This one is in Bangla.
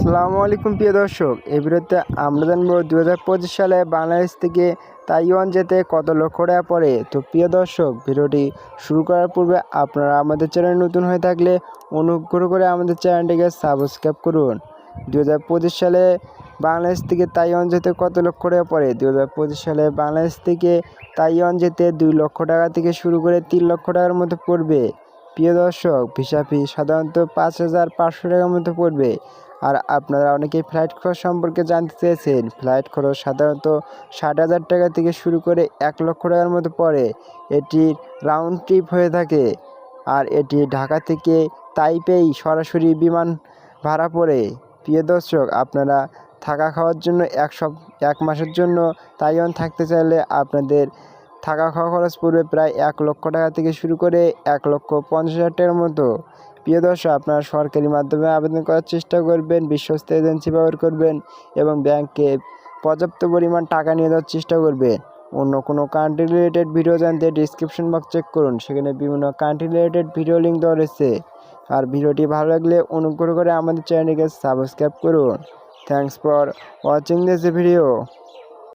আসসালামু আলাইকুম, প্রিয় দর্শক। এই ভিডিওতে আমরা জানব দু হাজার পঁচিশ সালে বাংলাদেশ থেকে তাইওয়ান যেতে কত লক্ষ টাকা পড়ে। তো প্রিয় দর্শক, ভিডিওটি শুরু করার পূর্বে আপনারা আমাদের চ্যানেল নতুন হয়ে থাকলে অনুগ্রহ করে আমাদের চ্যানেলটিকে সাবস্ক্রাইব করুন। দু হাজার পঁচিশ সালে বাংলাদেশ থেকে তাইওয়ান যেতে কত লক্ষ টাকা পড়ে? দু হাজার পঁচিশ সালে বাংলাদেশ থেকে তাইওয়ান যেতে দুই লক্ষ টাকা থেকে শুরু করে তিন লক্ষ টাকার মতো পড়বে। প্রিয় দর্শক, ভিসা ফি সাধারণত পাঁচ হাজার পাঁচশো টাকার মতো পড়বে। আর আপনারা অনেকেই ফ্লাইট খরচ সম্পর্কে জানতে চেয়েছেন। ফ্লাইট খরচ সাধারণত ষাট হাজার টাকা থেকে শুরু করে এক লক্ষ টাকার মতো পড়ে। এটি রাউন্ড ট্রিপ হয়ে থাকে। আর এটি ঢাকা থেকে তাইপেই সরাসরি বিমান ভাড়া পড়ে। প্রিয় দর্শক, আপনারা থাকা খাওয়ার জন্য এক সপ, এক মাসের জন্য তাইওয়ান থাকতে চাইলে আপনাদের থাকা খাওয়া খরচ পড়বে প্রায় এক লক্ষ টাকা থেকে শুরু করে এক লক্ষ পঞ্চাশ হাজার টাকার মতো। প্রিয় দর্শক, আপনারা সরকারি মাধ্যমে আবেদন করার চেষ্টা করবেন, বিশ্বস্ত এজেন্সি ব্যবহার করবেন এবং ব্যাংকে পর্যাপ্ত পরিমাণ টাকা নিয়ে যাওয়ার চেষ্টা করবেন। অন্য কোনো কান্ট্রি রিলেটেড ভিডিও জানতে ডিসক্রিপশন বক্স চেক করুন, সেখানে বিভিন্ন কান্ট্রি রিলেটেড ভিডিও লিঙ্ক দেওয়া রয়েছে। আর ভিডিওটি ভালো লাগলে অনুগ্রহ করে আমাদের চ্যানেলটিকে সাবস্ক্রাইব করুন। Thanks for watching this video